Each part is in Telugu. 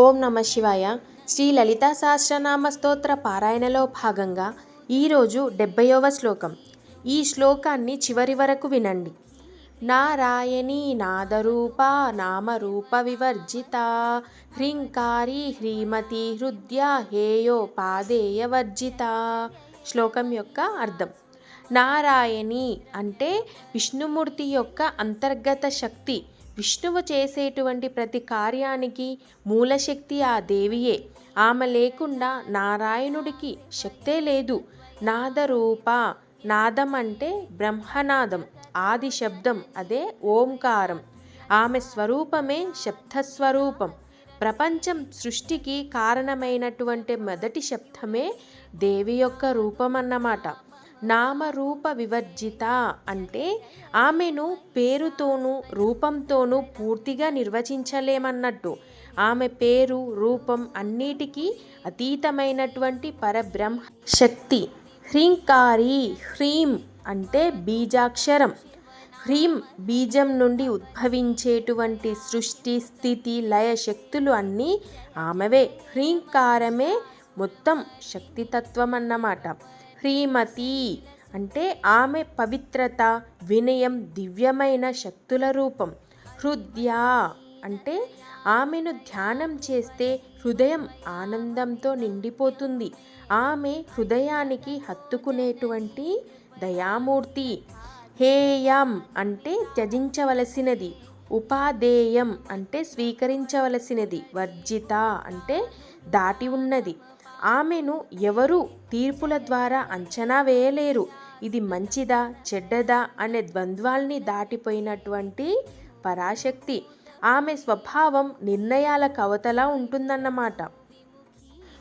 ఓం నమ శివాయ. శ్రీ లలితా సహస్రనామ స్తోత్ర పారాయణలో భాగంగా ఈరోజు డెబ్బైవ శ్లోకం. ఈ శ్లోకాన్ని చివరి వరకు వినండి. నారాయణి నాదరూప నామరూప వివర్జిత. హ్రీంకారి హ్రీమతి హృద్య హేయో పాదేయ వర్జిత. శ్లోకం యొక్క అర్థం. నారాయణి అంటే విష్ణుమూర్తి యొక్క అంతర్గత శక్తి. విష్ణువు చేసేటువంటి ప్రతి కార్యానికి మూలశక్తి ఆ దేవియే. ఆమె లేకుండా నారాయణుడికి శక్తే లేదు. నాదరూప నాదం అంటే బ్రహ్మనాదం ఆది శబ్దం అదే ఓంకారం. ఆమె స్వరూపమే శబ్దస్వరూపం. ప్రపంచం సృష్టికి కారణమైనటువంటి మొదటి శబ్దమే దేవి యొక్క రూపం అన్నమాట నామరూప వివర్జిత అంటే ఆమెను పేరుతోనూ రూపంతోనూ పూర్తిగా నిర్వచించలేమన్నట్టు. ఆమె పేరు రూపం అన్నిటికీ అతీతమైనటువంటి పరబ్రహ్మ శక్తి. హ్రీంకారి హ్రీం అంటే బీజాక్షరం. హ్రీం బీజం నుండి ఉద్భవించేటువంటి సృష్టి స్థితి లయ శక్తులు అన్నీ ఆమెవే. హ్రీంకారమే మొత్తం శక్తితత్వం అన్నమాట హ్రీమతి అంటే ఆమె పవిత్రత వినయం దివ్యమైన శక్తుల రూపం. హృదయ అంటే ఆమెను ధ్యానం చేస్తే హృదయం ఆనందంతో నిండిపోతుంది. ఆమె హృదయానికి హత్తుకునేటువంటి దయామూర్తి. హేయం అంటే త్యజించవలసినది. ఉపాధేయం అంటే స్వీకరించవలసినది. వర్జిత అంటే దాటి ఉన్నది. ఆమెను ఎవరూ తీర్పుల ద్వారా అంచనా వేయలేరు. ఇది మంచిదా చెడ్డదా అనే ద్వంద్వాల్ని దాటిపోయినటువంటి పరాశక్తి. ఆమె స్వభావం నిర్ణయాల కవతలా ఉంటుందన్నమాట.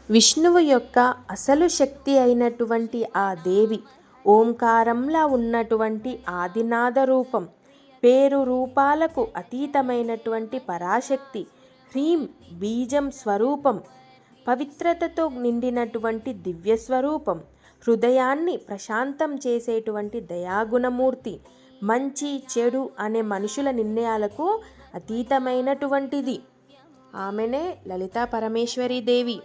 విష్ణువు యొక్క అసలు శక్తి అయినటువంటి ఆ దేవి ఓంకారంలా ఉన్నటువంటి ఆదినాద రూపం పేరు రూపాలకు అతీతమైనటువంటి పరాశక్తి హ్రీం బీజం స్వరూపం పవిత్రతతో నిండినటువంటి దివ్య స్వరూపం హృదయాన్ని ప్రశాంతం చేసేటువంటి దయాగుణమూర్తి మంచి చెడు అనే మనుషుల నిర్ణయాలకు అతీతమైనటువంటిది. ఆమెనే లలితా పరమేశ్వరి దేవి.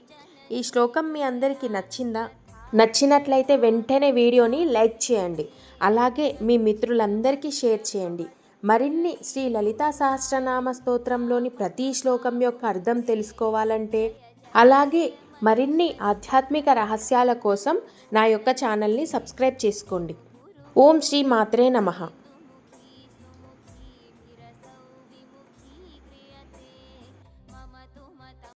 ఈ శ్లోకం మీ అందరికీ నచ్చిందా? నచ్చినట్లయితే వెంటనే వీడియోని లైక్ చేయండి. అలాగే మీ మిత్రులందరికీ షేర్ చేయండి. మరిన్ని శ్రీ లలితా సహస్రనామ స్తోత్రంలోని ప్రతి శ్లోకం యొక్క అర్థం తెలుసుకోవాలంటే అలాగే మరిన్ని ఆధ్యాత్మిక రహస్యాల కోసం నా యొక్క ఛానల్ని సబ్స్క్రైబ్ చేసుకోండి. ఓం శ్రీ మాత్రే నమః.